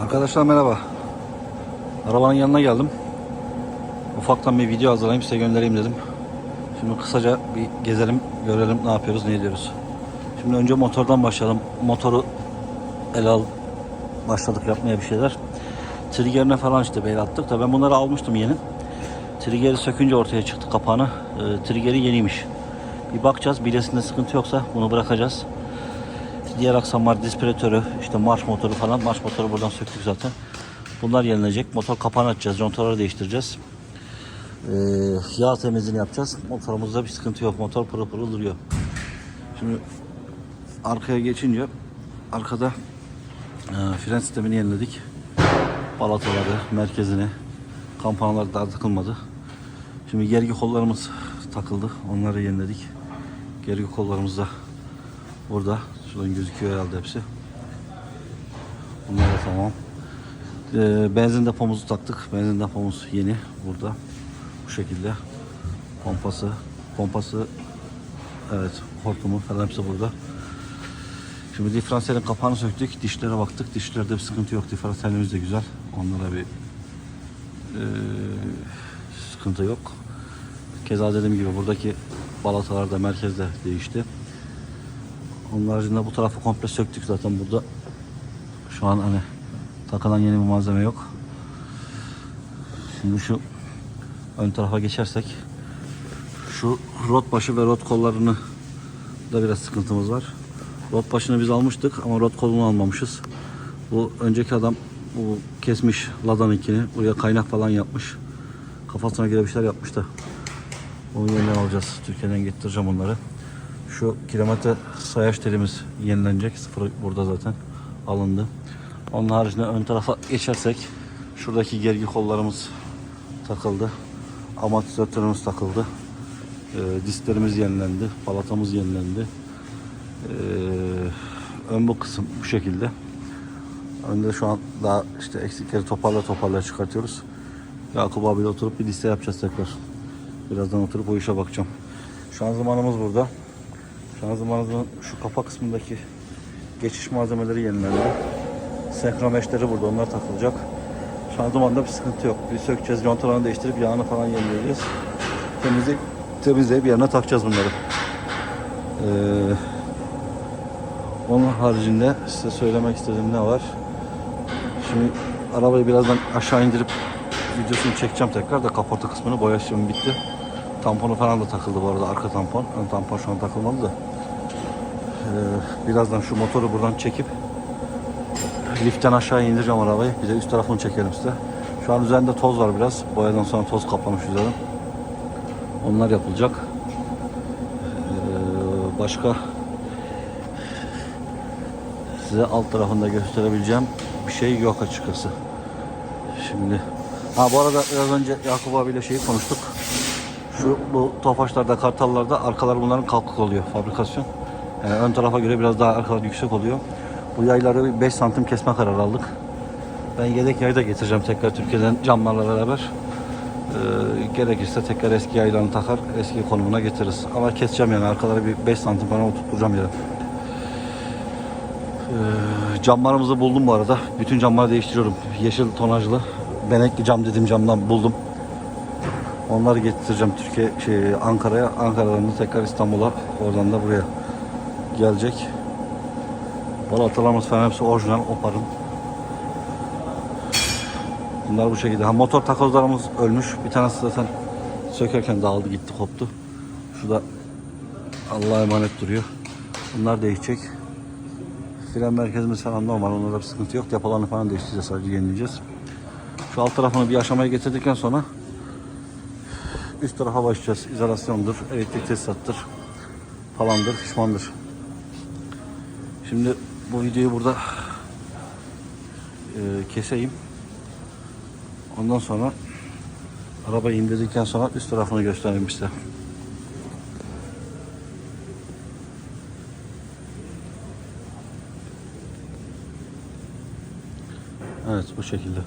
Arkadaşlar merhaba. Arabanın yanına geldim. Ufaktan bir video hazırlayayım size göndereyim dedim. Şimdi kısaca bir gezelim, görelim ne yapıyoruz, ne ediyoruz. Şimdi önce motordan başlayalım. Motoru el al başladık yapmaya bir şeyler. Triggerine falan işte bel attık da ben bunları almıştım yeni. Triggeri sökünce ortaya çıktı kapağını. E, triggeri yeniymiş. Bir bakacağız. Bilesinde sıkıntı yoksa bunu bırakacağız. Diğer aksamlar dispiratörü, işte marş motoru falan. Marş motoru buradan söktük zaten. Bunlar yenilecek. Motor kapağını açacağız. Contaları değiştireceğiz. Ee, yağ temizliğini yapacağız. Motorumuzda bir sıkıntı yok. Motor pırıl pırıl duruyor. Şimdi arkaya geçince arkada e, fren sistemini yeniledik. Balataları, merkezini, kampanalar daha takılmadı. Şimdi gergi kollarımız takıldı. Onları yeniledik. Gergi kollarımız da burada. Şuradan gözüküyor herhalde hepsi. Bunlar da tamam. Ee, benzin depomuzu taktık. Benzin depomuz yeni burada. Bu şekilde. Pompası, pompası evet, hortumu falan hepsi burada. Şimdi diferansiyelin kapağını söktük. Dişlere baktık. Dişlerde bir sıkıntı yok. Diferansiyelimiz de güzel. Onlara bir eee, sıkıntı yok. Keza dediğim gibi buradaki balatalar da merkezde değişti. Onun haricinde bu tarafı komple söktük zaten burada. Şu an hani takılan yeni bir malzeme yok. Şimdi şu ön tarafa geçersek şu rot başı ve rot kollarını da biraz sıkıntımız var. Rot başını biz almıştık ama rot kolunu almamışız. Bu önceki adam bu kesmiş Lada'nınkini. Buraya kaynak falan yapmış. Kafasına göre bir şeyler yapmış da. Onu yeniden alacağız. Türkiye'den getireceğim onları. Şu kilometre sayaç telimiz yenilenecek. Sıfır burada zaten alındı. Onun haricinde ön tarafa geçersek şuradaki gergi kollarımız takıldı. Amortisörlerimiz takıldı. Ee, disklerimiz yenilendi. Palatamız yenilendi. Ee, ön bu kısım bu şekilde. Önde şu an daha işte eksikleri toparla toparla çıkartıyoruz. Yakup abiyle oturup bir liste yapacağız tekrar. Birazdan oturup o işe bakacağım. Şanzımanımız burada. Şanzımanımızın şu kapak kısmındaki geçiş malzemeleri yenilendi. Senkromeşleri burada onlar takılacak. Şanzımanda bir sıkıntı yok. Bir sökeceğiz, contalarını değiştirip yağını falan yenileyeceğiz. Temizleyip, temizleyip yerine takacağız bunları. Ee, onun haricinde size söylemek istediğim ne var? Şimdi arabayı birazdan aşağı indirip videosunu çekeceğim tekrar da kaporta kısmını boya bitti. Tamponu falan da takıldı bu arada arka tampon. Ön tampon şu an takılmadı da. Ee, birazdan şu motoru buradan çekip liften aşağı indireceğim arabayı. Bir de üst tarafını çekelim size. Şu an üzerinde toz var biraz. Boyadan sonra toz kaplamış üzerim. Onlar yapılacak. Ee, başka size alt tarafında gösterebileceğim bir şey yok açıkçası. Şimdi ha bu arada biraz önce Yakup abiyle şeyi konuştuk. Şu bu tofaşlarda, kartallarda arkalar bunların kalkık oluyor fabrikasyon. Yani ön tarafa göre biraz daha arkalar yüksek oluyor. Bu yayları 5 santim kesme kararı aldık. Ben yedek yay da getireceğim tekrar Türkiye'den camlarla beraber. Ee, gerekirse tekrar eski yaylarını takar, eski konumuna getiririz. Ama keseceğim yani arkaları bir 5 santim falan oturtacağım yere. Ee, camlarımızı buldum bu arada. Bütün camları değiştiriyorum. Yeşil tonajlı. Benekli cam dediğim camdan buldum. Onları getireceğim Türkiye şey Ankara'ya. Ankara'dan da tekrar İstanbul'a. Oradan da buraya gelecek. Balatalarımız falan hepsi orijinal Opar'ın. Bunlar bu şekilde. Ha, motor takozlarımız ölmüş. Bir tanesi zaten sökerken dağıldı gitti koptu. Şu da Allah'a emanet duruyor. Bunlar değişecek. Fren merkezimiz falan normal. Onlarda bir sıkıntı yok. Depolarını falan değiştireceğiz. Sadece yenileyeceğiz. Şu alt tarafını bir aşamaya getirdikten sonra üst tarafa başlayacağız. İzolasyondur, elektrik tesisattır falandır, pişmandır. Şimdi bu videoyu burada e, keseyim. Ondan sonra arabayı indirdikten sonra üst tarafını göstereyim size. Evet bu şekilde.